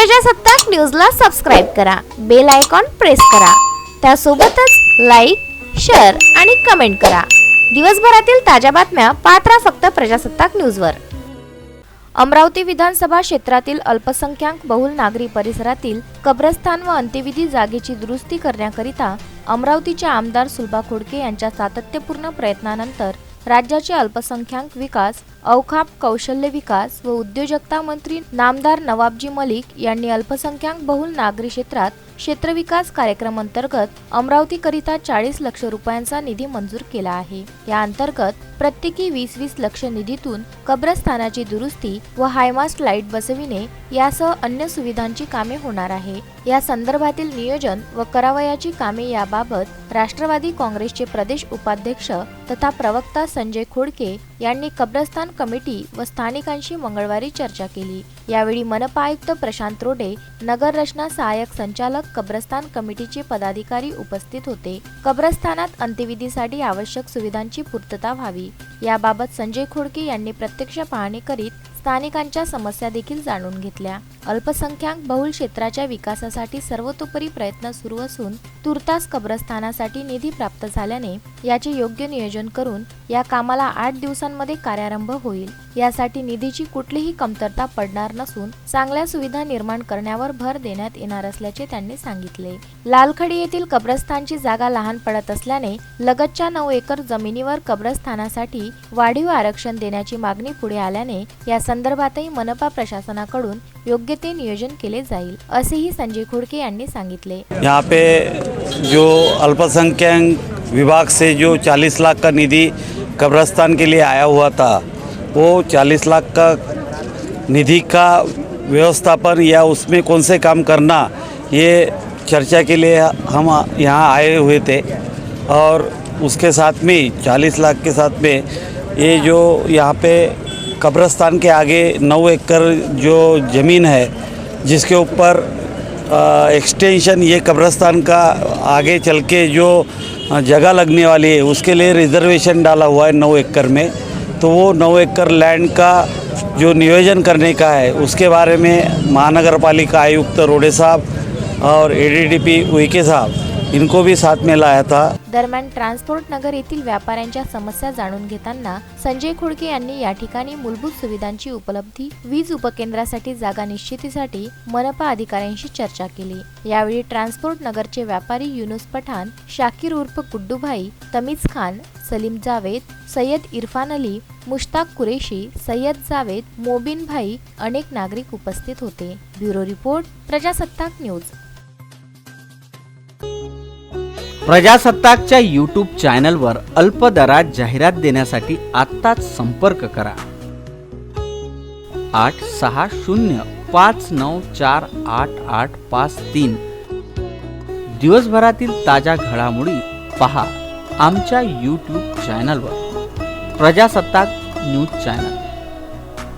प्रजासत्ताक न्यूजला सबस्क्राईब करा. बेल आयकॉन प्रेस करा. त्यासोबतच लाईक शेअर आणि कमेंट करा. दिवसभरातील ताज्या बातम्या पात्रा फक्त प्रजासत्ताक न्यूजवर. अमरावती विधानसभा क्षेत्रातील अल्पसंख्याक बहुल नागरी परिसरातील कब्रस्थान व अंत्यविधी जागेची दुरुस्ती करण्याकरिता अमरावतीचे आमदार सुलभा खोडके यांच्या सातत्यपूर्ण प्रयत्नानंतर राज्याचे अल्पसंख्याक विकास अवखाप कौशल्य विकास व उद्योजकता मंत्री नामदार नवाबजी मलिक यांनी अल्पसंख्याक बहुल नागरी क्षेत्रात क्षेत्रविकास कार्यक्रम अंतर्गत अमरावतीकरिता चाळीस लक्ष रुपयांचा निधी मंजूर केला आहे. या अंतर्गत प्रत्येकी वीस वीस लक्ष निधीतून कब्रस्थानाची दुरुस्ती व हायमास्ट लाइट बसविणे यासह अन्य सुविधांची कामे होणार आहे. या संदर्भातील नियोजन व करावयाची कामे याबाबत राष्ट्रवादी काँग्रेसचे प्रदेश उपाध्यक्ष तथा प्रवक्ता संजय खोडके यांनी कब्रस्तान कमिटी व स्थानिकांशी मंगळवारी चर्चा केली. यावेळी मनपा आयुक्त प्रशांत रोडे नगर रचना सहाय्यक संचालक कब्रस्तान कमिटीचे पदाधिकारी उपस्थित होते. कब्रस्थानात अंत्यविधीसाठी आवश्यक सुविधांची पूर्तता व्हावी. याबाबत संजय खोडके यांनी प्रत्यक्ष पाहणी करीत स्थानिकांच्या समस्या देखील जाणून घेतल्या. अल्पसंख्याक बहुल क्षेत्राच्या विकासासाठी सर्वतोपरी प्रयत्न सुरू असून तुर्तास कब्रस्थानासाठी निधी प्राप्त झाल्याने याचे योग्य नियोजन करून या कामाला आठ दिवसांमध्ये कार्यारंभ होईल. यासाठी निधीची कुठलीही कमतरता पडणार नसून चांगल्या सुविधा निर्माण करण्यावर भर देण्यात येणार असल्याचे त्यांनी सांगितले. लालखडी येथील कब्रस्थानची जागा लहान पडत असल्याने लगतच्या नऊ एकर जमिनीवर कब्रस्थानासाठी वाढीव आरक्षण देण्याची मागणी पुढे आल्याने या संदर्भातही मनपा प्रशासनाकडून योग्य ते नियोजन केले जाईल असेही संजय खोडके यांनी सांगितले. यहाँ पे जो अल्पसंख्यक विभाग से जो 40 लाख का निधि कब्रस्तान के लिए आया हुआ था वो 40 लाख का निधि का व्यवस्थापन या उसमें कौन से काम करना ये चर्चा के लिए हम यहाँ आए हुए थे। और उसके साथ में 40 लाख के साथ में ये जो यहाँ पे कब्रस्तान के आगे नौ एकड़ जो ज़मीन है, जिसके ऊपर एक्सटेंशन ये कब्रस्तान का आगे चल के जो जगह लगने वाली है, उसके लिए रिजर्वेशन डाला हुआ है नौ एकड़ में। तो वो नौ एकड़ लैंड का जो नियोजन करने का है, उसके बारे में महानगर पालिका आयुक्त रोडे साहब और एडीडीपी उइके साहब इनको भी साथ में लाया था। दरम्यान ट्रान्सपोर्ट नगर येथील व्यापाऱ्यांच्या समस्या जाणून घेताना संजय खोडके यांनी या ठिकाणी मूलभूत सुविधांची उपलब्धी वीज उपकेंद्रासाठी जागा निश्चितीसाठी मनपा अधिकाऱ्यांशी चर्चा केली. यावेळी ट्रान्सपोर्ट नगरचे व्यापारी युनुस पठाण शाकीर उर्फ गुड्डूभाई तमीज खान सलीम जावेद सय्यद इरफान अली मुश्ताक कुरेशी सय्यद जावेद मोबिन भाई अनेक नागरिक उपस्थित होते. Bureau report Prajasattak news. प्रजासत्ताकच्या YouTube चॅनलवर अल्प दरात जाहिरात देण्यासाठी आत्ताच संपर्क करा. आठ सहा शून्य पाच नऊ चार आठ आठ पाच तीन. दिवसभरातील ताज्या घडामोडी पहा आमच्या यूट्यूब चॅनलवर प्रजासत्ताक न्यूज चॅनल.